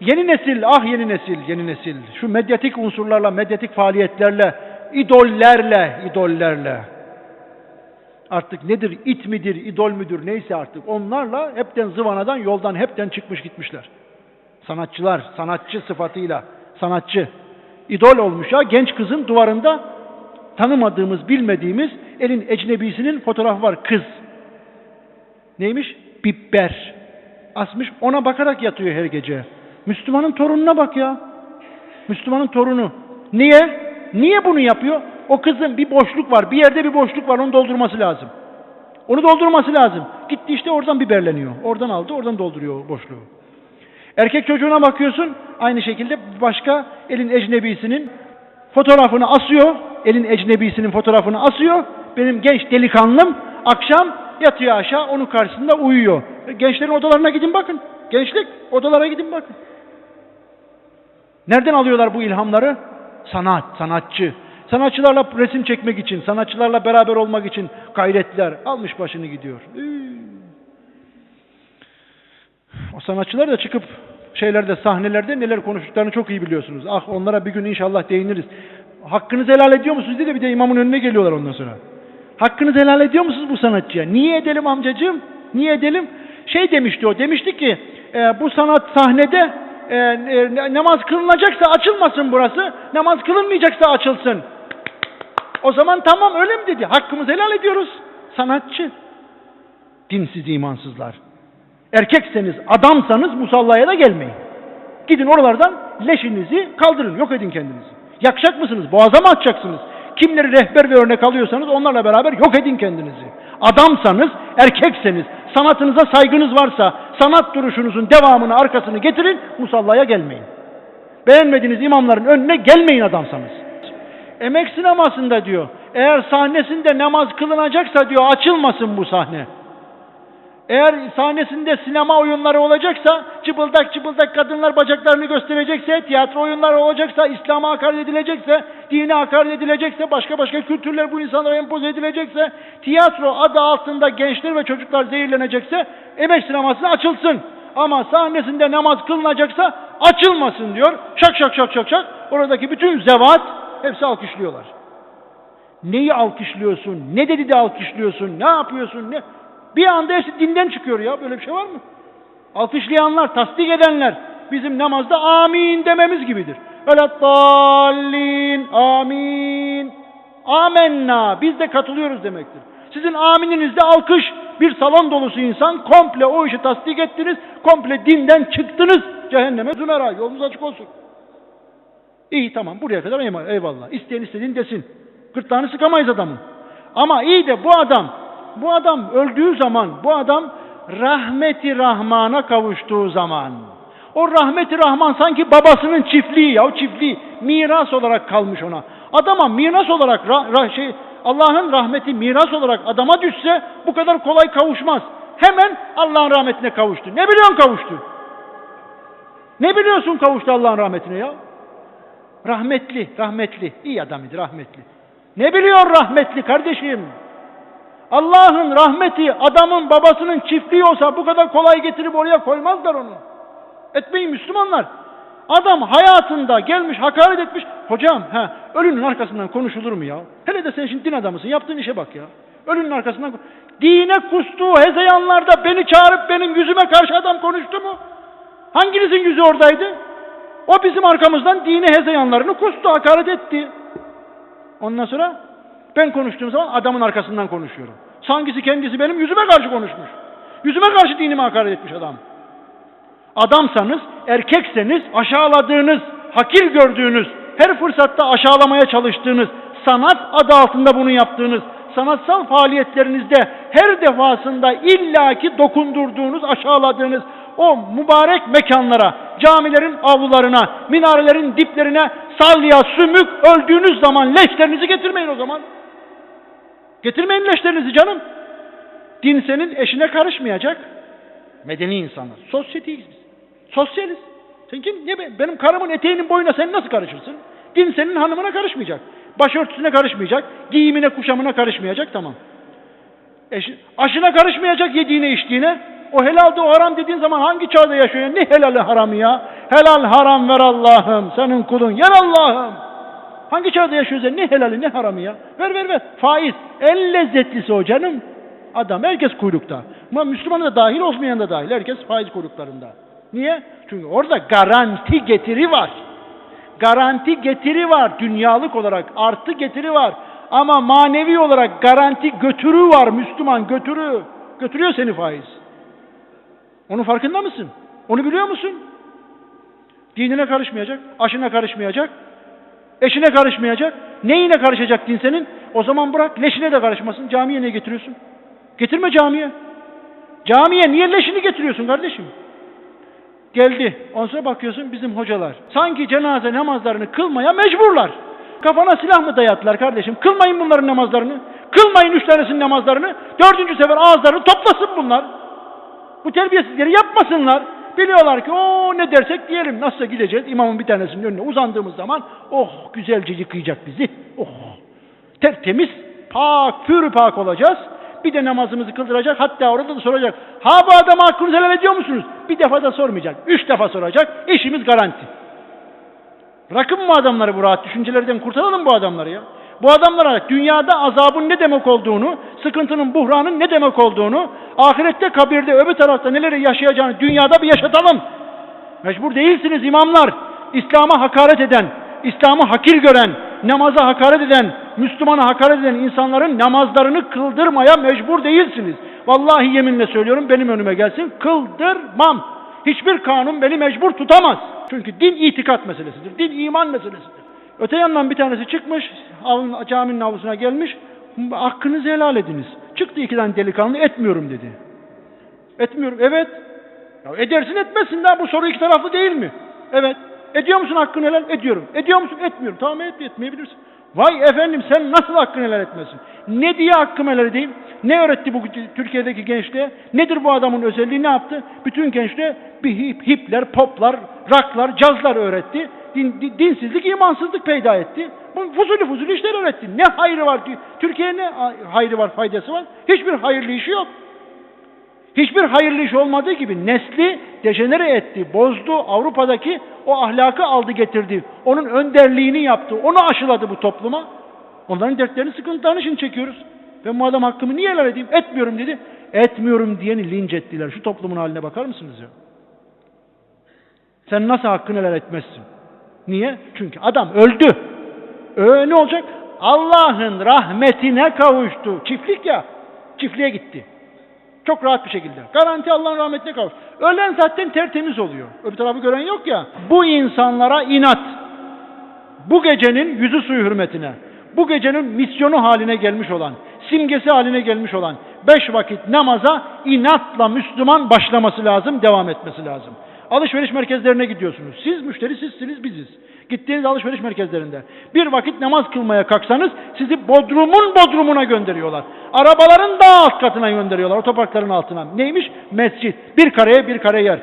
Yeni nesil, ah yeni nesil, yeni nesil. Şu medyatik unsurlarla, medyatik faaliyetlerle, idollerle, idollerle. Artık nedir, it midir, idol müdür neyse artık onlarla hepten zıvanadan, yoldan hepten çıkmış gitmişler. Sanatçılar, sanatçı sıfatıyla, sanatçı. İdol olmuş ya, genç kızın duvarında tanımadığımız, bilmediğimiz elin ecnebisinin fotoğrafı var, kız. Neymiş? Biber. Asmış, ona bakarak yatıyor her gece. Müslümanın torununa bak ya. Müslümanın torunu. Niye? Niye bunu yapıyor? O kızın bir boşluk var. Bir yerde bir boşluk var. Onu doldurması lazım. Onu doldurması lazım. Gitti işte oradan biberleniyor. Oradan aldı, oradan dolduruyor boşluğu. Erkek çocuğuna bakıyorsun. Aynı şekilde başka elin ecnebisinin fotoğrafını asıyor. Elin ecnebisinin fotoğrafını asıyor. Benim genç delikanlım akşam yatıyor aşağı onun karşısında uyuyor. Gençlerin odalarına gidin bakın. Gençlik odalara gidin bakın. Nereden alıyorlar bu ilhamları? Sanat, sanatçı. Sanatçılarla resim çekmek için, sanatçılarla beraber olmak için gayretler almış başını gidiyor. O sanatçılar da çıkıp şeylerde, sahnelerde neler konuştuklarını çok iyi biliyorsunuz. Ah onlara bir gün inşallah değiniriz. Hakkınızı helal ediyor musunuz diye de bir de imamın önüne geliyorlar ondan sonra. Hakkınızı helal ediyor musunuz bu sanatçıya? Niye edelim amcacığım? Niye edelim? Şey demişti o, demişti ki e, bu sanat sahnede e, e, namaz kılınacaksa açılmasın burası, namaz kılınmayacaksa açılsın. O zaman tamam öyle mi dedi? Hakkımızı helal ediyoruz. Sanatçı. Dinsiz imansızlar. Erkekseniz, adamsanız musallaya da gelmeyin. Gidin oralardan leşinizi kaldırın, yok edin kendinizi. Yakacak mısınız? Boğaza mı atacaksınız? Kimleri rehber ve örnek alıyorsanız onlarla beraber yok edin kendinizi. Adamsanız, erkekseniz, sanatınıza saygınız varsa, sanat duruşunuzun devamını, arkasını getirin, musallaya gelmeyin. Beğenmediğiniz imamların önüne gelmeyin adamsanız. Emek sinemasında diyor, eğer sahnesinde namaz kılınacaksa diyor açılmasın bu sahne. Eğer sahnesinde sinema oyunları olacaksa, çıbıldak çıbıldak kadınlar bacaklarını gösterecekse, tiyatro oyunları olacaksa, İslam'a hakaret edilecekse, dine hakaret edilecekse, başka başka kültürler bu insanlara empoze edilecekse, tiyatro adı altında gençler ve çocuklar zehirlenecekse, emek sineması açılsın. Ama sahnesinde namaz kılınacaksa açılmasın diyor. Şak şak şak şak şak. Oradaki bütün zevat hepsi alkışlıyorlar. Neyi alkışlıyorsun? Ne dedi de alkışlıyorsun? Ne yapıyorsun? Ne? Bir anda hepsi dinden çıkıyor ya. Böyle bir şey var mı? Alkışlayanlar, tasdik edenler bizim namazda amin dememiz gibidir. Öyle dallin, amin, amenna. Biz de katılıyoruz demektir. Sizin amininizde alkış. Bir salon dolusu insan komple o işi tasdik ettiniz. Komple dinden çıktınız. Cehenneme zümera. Yolunuz açık olsun. İyi tamam buraya kadar eyvallah. İsteyen istediğin desin. Gırtlağını sıkamayız adamın. Ama iyi de bu adam bu adam öldüğü zaman, bu adam rahmeti rahmana kavuştuğu zaman, o rahmeti rahman sanki babasının çiftliği ya, o çiftliği miras olarak kalmış ona. Adama miras olarak rah, rah, şey Allah'ın rahmeti miras olarak adama düşse bu kadar kolay kavuşmaz. Hemen Allah'ın rahmetine kavuştu. Ne biliyorsun kavuştu? Ne biliyorsun kavuştu Allah'ın rahmetine ya? Rahmetli, rahmetli. iyi adam idi rahmetli. Ne biliyor rahmetli kardeşim? Allah'ın rahmeti adamın babasının çiftliği olsa bu kadar kolay getirip oraya koymazlar onu. Etmeyin Müslümanlar. Adam hayatında gelmiş hakaret etmiş. Hocam he, ölünün arkasından konuşulur mu ya? Hele de sen şimdi din adamısın yaptığın işe bak ya. Ölünün arkasından Dine kustuğu hezeyanlarda beni çağırıp benim yüzüme karşı adam konuştu mu? Hanginizin yüzü oradaydı? O bizim arkamızdan dine hezeyanlarını kustu, hakaret etti. Ondan sonra ben konuştuğum zaman adamın arkasından konuşuyorum. Sangisi kendisi benim yüzüme karşı konuşmuş. Yüzüme karşı dinime hakaret etmiş adam. Adamsanız, erkekseniz aşağıladığınız, hakir gördüğünüz, her fırsatta aşağılamaya çalıştığınız, sanat adı altında bunu yaptığınız, sanatsal faaliyetlerinizde her defasında illaki dokundurduğunuz, aşağıladığınız o mübarek mekanlara, camilerin avlularına, minarelerin diplerine salya, sümük öldüğünüz zaman leşlerinizi getirmeyin o zaman. Getirmeyin leşlerinizi canım. Din senin eşine karışmayacak. Medeni insanlar. Sosyetiyiz biz. Sosyaliz. Sen kim? Ne be? Benim karımın eteğinin boyuna sen nasıl karışırsın? Din senin hanımına karışmayacak. Başörtüsüne karışmayacak. Giyimine, kuşamına karışmayacak. Tamam. Eşi, aşına karışmayacak yediğine, içtiğine. O helalde o haram dediğin zaman hangi çağda yaşıyor? Ne helali haramı ya? Helal haram ver Allah'ım. Senin kulun yer Allah'ım. Hangi çağda yaşıyoruz ya? Ne helali ne haramı ya? Ver ver ver. Faiz. En lezzetlisi o canım. Adam herkes kuyrukta. Ama Müslüman da dahil olmayan da dahil. Herkes faiz kuyruklarında. Niye? Çünkü orada garanti getiri var. Garanti getiri var. Dünyalık olarak artı getiri var. Ama manevi olarak garanti götürü var Müslüman götürü. Götürüyor seni faiz. Onun farkında mısın? Onu biliyor musun? Dinine karışmayacak, aşına karışmayacak, eşine karışmayacak. Neyine karışacak din senin? O zaman bırak leşine de karışmasın. Camiye ne getiriyorsun? Getirme camiye. Camiye niye leşini getiriyorsun kardeşim? Geldi. Ondan sonra bakıyorsun bizim hocalar. Sanki cenaze namazlarını kılmaya mecburlar. Kafana silah mı dayattılar kardeşim? Kılmayın bunların namazlarını. Kılmayın üç tanesinin namazlarını. Dördüncü sefer ağızlarını toplasın bunlar. Bu terbiyesizleri yapmasınlar. Biliyorlar ki o ne dersek diyelim. Nasılsa gideceğiz imamın bir tanesinin önüne uzandığımız zaman oh güzelce yıkayacak bizi. Oh tertemiz, pak, pür pak olacağız. Bir de namazımızı kıldıracak. Hatta orada da soracak. Ha bu adama hakkınızı helal ediyor musunuz? Bir defa da sormayacak. Üç defa soracak. İşimiz garanti. Bırakın bu adamları bu rahat düşüncelerden kurtaralım bu adamları ya. Bu adamlara dünyada azabın ne demek olduğunu, sıkıntının, buhranın ne demek olduğunu, ahirette, kabirde, öbür tarafta neleri yaşayacağını dünyada bir yaşatalım. Mecbur değilsiniz imamlar. İslam'a hakaret eden, İslam'ı hakir gören, namaza hakaret eden, Müslümana hakaret eden insanların namazlarını kıldırmaya mecbur değilsiniz. Vallahi yeminle söylüyorum benim önüme gelsin kıldırmam. Hiçbir kanun beni mecbur tutamaz. Çünkü din itikat meselesidir. Din iman meselesidir. Öte yandan bir tanesi çıkmış, avın- caminin avlusuna gelmiş, hakkınızı helal ediniz. Çıktı iki tane delikanlı, etmiyorum dedi. Etmiyorum, evet. Ya edersin etmezsin daha bu soru iki taraflı değil mi? Evet. Ediyor musun hakkını helal? Ediyorum. Ediyor musun? Etmiyorum. Tamam et, etmeyebilirsin. Vay efendim sen nasıl hakkını helal etmesin? Ne diye hakkımı helal edeyim? Ne öğretti bu Türkiye'deki gençliğe? Nedir bu adamın özelliği? Ne yaptı? Bütün gençliğe bir hip, hipler, poplar, raklar, cazlar öğretti. Din, din- dinsizlik, imansızlık peyda etti. Bu fuzuli fuzuli işler öğretti. Ne hayrı var? Türkiye'ye ne hayrı var, faydası var? Hiçbir hayırlı işi yok. Hiçbir hayırlı iş olmadığı gibi nesli dejenere etti, bozdu. Avrupa'daki o ahlakı aldı getirdi. Onun önderliğini yaptı. Onu aşıladı bu topluma. Onların dertlerini, sıkıntılarını şimdi çekiyoruz. Ben bu adam hakkımı niye helal edeyim? Etmiyorum dedi. Etmiyorum diyeni linç ettiler. Şu toplumun haline bakar mısınız ya? Sen nasıl hakkını helal etmezsin? Niye? Çünkü adam öldü. Ö ne olacak? Allah'ın rahmetine kavuştu. Çiftlik ya. Çiftliğe gitti. Çok rahat bir şekilde. Garanti Allah'ın rahmetine kavuş. Ölen zaten tertemiz oluyor. Öbür tarafı gören yok ya. Bu insanlara inat. Bu gecenin yüzü suyu hürmetine. Bu gecenin misyonu haline gelmiş olan, simgesi haline gelmiş olan beş vakit namaza inatla Müslüman başlaması lazım, devam etmesi lazım. Alışveriş merkezlerine gidiyorsunuz. Siz müşteri sizsiniz biziz. Gittiğiniz alışveriş merkezlerinde bir vakit namaz kılmaya kalksanız sizi bodrumun bodrumuna gönderiyorlar. Arabaların daha alt katına gönderiyorlar otoparkların altına. Neymiş? Mescit. Bir kareye bir kare yer.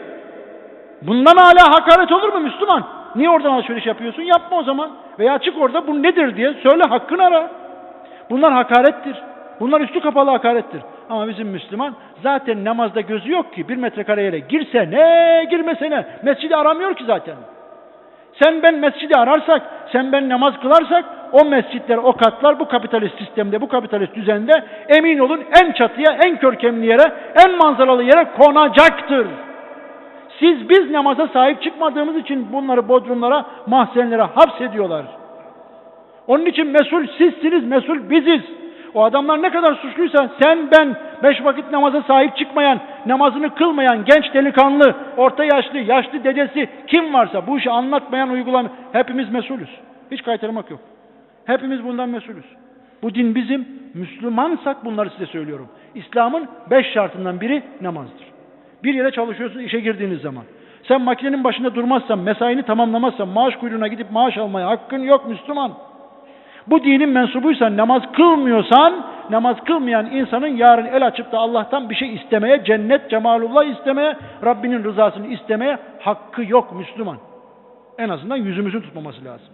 Bundan hala hakaret olur mu Müslüman? Niye oradan alışveriş yapıyorsun? Yapma o zaman. Veya çık orada bu nedir diye söyle hakkını ara. Bunlar hakarettir. Bunlar üstü kapalı hakarettir. Ama bizim Müslüman zaten namazda gözü yok ki bir metrekare yere girsene girmesene. Mescidi aramıyor ki zaten. Sen ben mescidi ararsak, sen ben namaz kılarsak o mescitler, o katlar bu kapitalist sistemde, bu kapitalist düzende emin olun en çatıya, en körkemli yere, en manzaralı yere konacaktır. Siz biz namaza sahip çıkmadığımız için bunları bodrumlara, mahzenlere hapsediyorlar. Onun için mesul sizsiniz, mesul biziz. O adamlar ne kadar suçluysa sen ben beş vakit namaza sahip çıkmayan, namazını kılmayan genç delikanlı, orta yaşlı, yaşlı dedesi kim varsa bu işi anlatmayan uygulama hepimiz mesulüz. Hiç kaytarmak yok. Hepimiz bundan mesulüz. Bu din bizim. Müslümansak bunları size söylüyorum. İslam'ın beş şartından biri namazdır. Bir yere çalışıyorsun işe girdiğiniz zaman. Sen makinenin başında durmazsan, mesaini tamamlamazsan, maaş kuyruğuna gidip maaş almaya hakkın yok Müslüman. Bu dinin mensubuysan, namaz kılmıyorsan, namaz kılmayan insanın yarın el açıp da Allah'tan bir şey istemeye, cennet, cemalullah istemeye, Rabbinin rızasını istemeye hakkı yok Müslüman. En azından yüzümüzün tutmaması lazım.